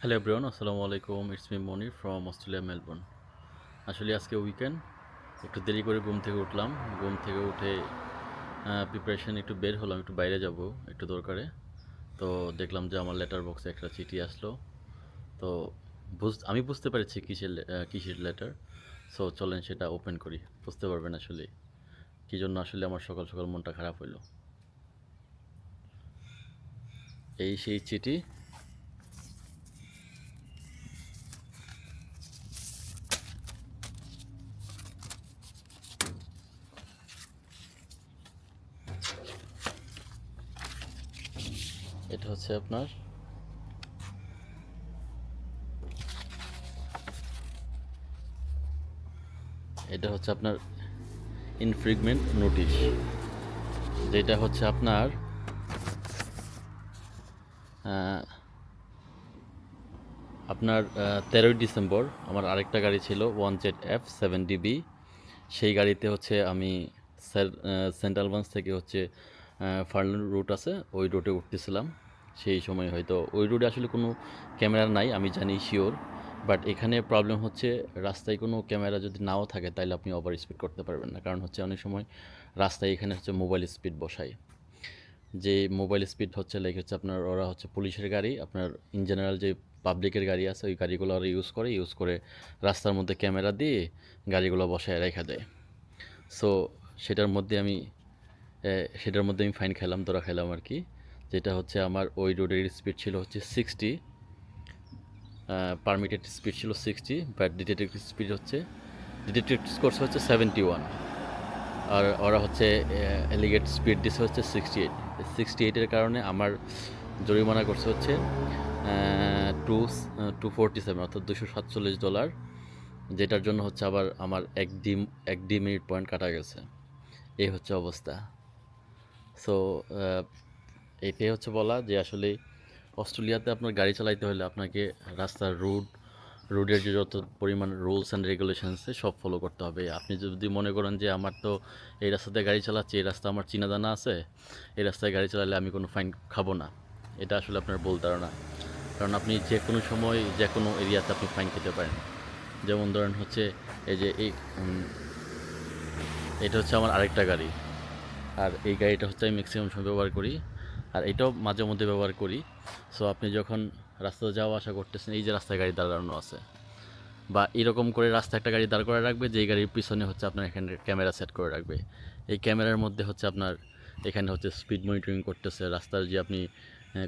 Hello everyone আসসালামু আলাইকুম it's me Moni from Australia Melbourne আসলে আজকে উইকেন্ড একটু দেরি করে ঘুম থেকে উঠলাম। ঘুম থেকে উঠে প্রিপারেশন একটু বের হলাম, একটু বাইরে যাব, একটু দরকারে। তো দেখলাম যে আমার লেটার বক্সে একটা চিঠি আসলো। তো বুঝ আমি বুঝতে পেরেছি কিসের কিসের লেটার সো চলেন সেটা ওপেন করি। বুঝতে পারবেন আসলে কী জন্য আসলে আমার সকাল সকাল মনটা খারাপ হইল। এই সেই চিঠি এটা হচ্ছে আপনার এটা হচ্ছে আপনার ইনফ্রিগমেন্ট নোটিশ যেটা হচ্ছে আপনার আপনার তেরোই ডিসেম্বর আমার আরেকটা গাড়ি ছিল one Z F seven DB. সেই গাড়িতে হচ্ছে আমি সেন্ট্রাল বাঞ্চ থেকে হচ্ছে ফার্ন রুট আছে, ওই রুটে উঠতেছিলাম। সেই সময় হয়তো ওই রুটে আসলে কোনো ক্যামেরা নাই, আমি জানি শিওর। বাট এখানে প্রবলেম হচ্ছে, রাস্তায় কোনো ক্যামেরা যদি নাও থাকে তাহলে আপনি ওভার স্পিড করতে পারবেন না। কারণ হচ্ছে অনেক সময় রাস্তায় এখানে হচ্ছে মোবাইল স্পিড বসায়। যে মোবাইল স্পিড হচ্ছে লাইক হচ্ছে আপনার ওরা হচ্ছে পুলিশের গাড়ি, আপনার ইন জেনারেল যে পাবলিকের গাড়ি আছে, ওই গাড়িগুলো ওরা ইউজ করে ইউজ করে রাস্তার মধ্যে ক্যামেরা দিয়ে গাড়িগুলো বসায় রেখা দেয়। সো সেটার মধ্যে আমি সেটার মধ্যে আমি ফাইন খেলাম ধরা খেলাম আর কি। যেটা হচ্ছে আমার ওই রোডের স্পিড ছিল হচ্ছে সিক্সটি পারমিটেড স্পিড ছিল সিক্সটি বাট ডিটেক্টেড স্পিড হচ্ছে ডিটেক্টেড স্কোর্স হচ্ছে সেভেন্টি ওয়ান আর ওরা হচ্ছে এলিগেট স্পিড দিছে হচ্ছে সিক্সটি এইট সিক্সটি এইটের কারণে আমার জরিমানা করছে হচ্ছে টু টু ফোরটি সেভেন অর্থাৎ দুশো সাতচল্লিশ ডলার যেটার জন্য হচ্ছে আবার আমার এক ডিম, এক ডি মিনিট পয়েন্ট কাটা গেছে। এই হচ্ছে অবস্থা। সো এইটাই হচ্ছে বলা যে আসলে অস্ট্রেলিয়াতে আপনার গাড়ি চালাইতে হলে আপনাকে রাস্তার রুট রোডের যে যত পরিমাণ রুলস অ্যান্ড রেগুলেশনসে সব ফলো করতে হবে। আপনি যদি মনে করেন যে আমার তো এই রাস্তাতে গাড়ি চালাচ্ছি, এই রাস্তা আমার চিনা জানা আছে, এই রাস্তায় গাড়ি চালালে আমি কোনো ফাইন খাব না। এটা আসলে আপনার ভুল ধারণা। কারণ আপনি যে কোনো সময় যে কোনো এরিয়াতে আপনি ফাইন খেতে পারেন। যেমন ধরেন হচ্ছে এই যে এই এটা হচ্ছে আমার আরেকটা গাড়ি। আর এই গাড়িটা হচ্ছে আমি ম্যাক্সিমাম সময় ব্যবহার করি। আর এটাও মাঝে মধ্যে ব্যবহার করি। সো আপনি যখন রাস্তায় যাওয়া আসা করতেছেন, এই যে রাস্তায় গাড়ি দাঁড়ানো আছে বা এরকম করে রাস্তায় একটা গাড়ি দাঁড় করে রাখবে, যেই গাড়ির পিছনে হচ্ছে আপনার এখানে ক্যামেরা সেট করে রাখবে। এই ক্যামেরার মধ্যে হচ্ছে আপনার এখানে হচ্ছে স্পিড মনিটরিং করতেছে। রাস্তার যে আপনি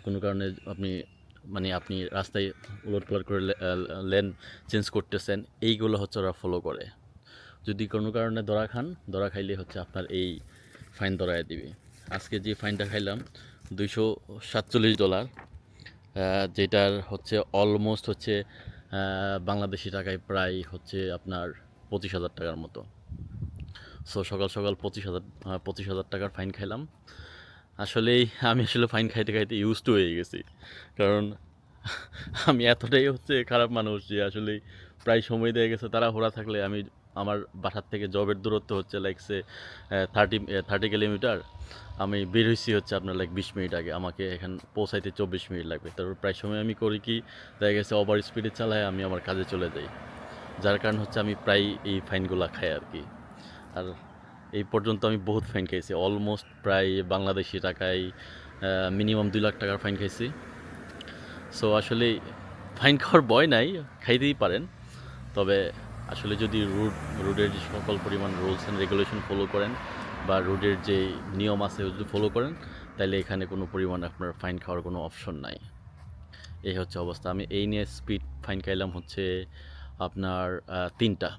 কোনো কারণে আপনি মানে আপনি রাস্তায় উলট পালট করে লেন চেঞ্জ করতেছেন, এইগুলো হচ্ছে ওরা ফলো করে। যদি কোনো কারণে ধরা খান, ধরা খাইলে হচ্ছে আপনার এই ফাইন ধরায় দিবে। আজকে যে ফাইনটা খাইলাম, দুইশো সাতচল্লিশ ডলার যেটার হচ্ছে অলমোস্ট হচ্ছে বাংলাদেশি টাকায় প্রায় হচ্ছে আপনার পঁচিশ হাজার টাকার মতো। সো সকাল সকাল পঁচিশ হাজার পঁচিশ হাজার টাকার ফাইন খাইলাম। আসলেই আমি আসলে ফাইন খাইতে খাইতে ইউজ টু হয়ে গেছি। কারণ আমি এতটাই হচ্ছে খারাপ মানুষ যে আসলে প্রায় সময় দিয়ে গেছে তারা হোরা থাকলে আমি আমার বাসার থেকে জবের দূরত্ব হচ্ছে like say thirty thirty kilometre আমি বের হয়েছি হচ্ছে আপনার লাইক বিশ মিনিট আগে। আমাকে এখান পৌঁছাইতে চব্বিশ মিনিট লাগবে। তারপর প্রায় সময় আমি করি কি, দেখা গেছে ওভার স্পিডে চালায় আমি আমার কাজে চলে যাই। যার কারণ হচ্ছে আমি প্রায় এই ফাইনগুলো খাই আর কি। আর এই পর্যন্ত আমি বহুত ফাইন খাইছি। অলমোস্ট প্রায় বাংলাদেশি টাকায় মিনিমাম দুই লাখ টাকার ফাইন খাইছি। সো আসলে ফাইন খাওয়ার ভয় নাই, খাইতেই পারেন। তবে আসলে যদি রুট রোডের যে সকল পরিমাণ রুলস অ্যান্ড রেগুলেশন ফলো করেন বা রোডের যে নিয়ম আছে যদি ফলো করেন তাহলে এখানে কোনো পরিমাণ আপনার ফাইন খাওয়ার কোনো অপশন নাই। এই হচ্ছে অবস্থা। আমি এই নিয়ে স্পিড ফাইন খাইলাম হচ্ছে আপনার তিনটা।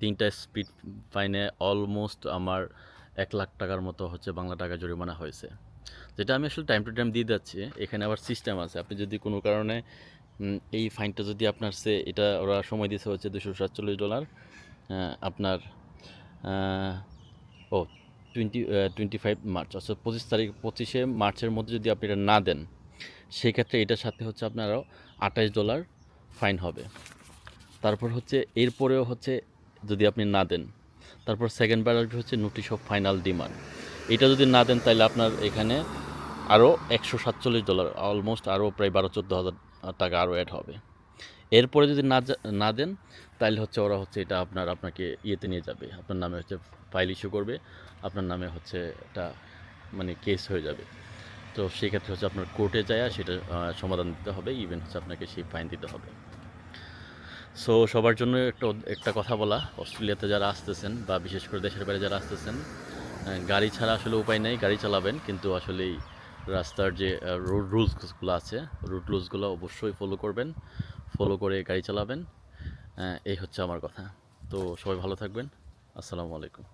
তিনটা স্পিড ফাইনে অলমোস্ট আমার এক লাখ টাকার মতো হচ্ছে বাংলা টাকা জরিমানা হয়েছে। যেটা আমি আসলে টাইম টু টাইম দিয়ে যাচ্ছি। এখানে আবার সিস্টেম আছে। আপনি যদি কোনো কারণে এই ফাইনটা যদি আপনার সে, এটা ওরা সময় দিয়েছে হচ্ছে দুশো সাতচল্লিশ ডলার আপনার ও টোয়েন্টি টোয়েন্টি ফাইভ মার্চ অর্থাৎ পঁচিশ তারিখ, পঁচিশে মার্চের মধ্যে যদি আপনি এটা না দেন, সেক্ষেত্রে এটার সাথে হচ্ছে আপনারও আঠাশ ডলার ফাইন হবে। তারপর হচ্ছে, এরপরেও হচ্ছে যদি আপনি না দেন, তারপর সেকেন্ড আসবে হচ্ছে নোটিশ অফ ফাইনাল ডিমান্ড এটা যদি না দেন তাহলে আপনার এখানে আরও একশো সাতচল্লিশ ডলার অলমোস্ট আরও প্রায় বারো, চোদ্দ হাজার টাকা আরও অ্যাড হবে। এরপরে যদি না না দেন তাহলে হচ্ছে ওরা হচ্ছে এটা আপনার আপনাকে ইয়েতে নিয়ে যাবে। আপনার নামে হচ্ছে ফাইল ইস্যু করবে, আপনার নামে হচ্ছে এটা মানে কেস হয়ে যাবে। তো সেক্ষেত্রে হচ্ছে আপনার কোর্টে যায়, সেটা সমাধান দিতে হবে ইভেন হচ্ছে আপনাকে সেই ফাইন দিতে হবে। সো সবার জন্য একটা একটা কথা বলা, অস্ট্রেলিয়াতে যারা আসতেছেন বা বিশেষ করে দেশের বাইরে যারা আসতেছেন গাড়ি ছাড়া আসলে উপায় নেই, গাড়ি চালাবেন, কিন্তু আসলে এই রাস্তার যে রোড রুলসগুলো আছে, রুট রুলসগুলো অবশ্যই ফলো করবেন ফলো করে গাড়ি চালাবেন। এই হচ্ছে আমার কথা। তো সবাই ভালো থাকবেন। আসসালামু আলাইকুম।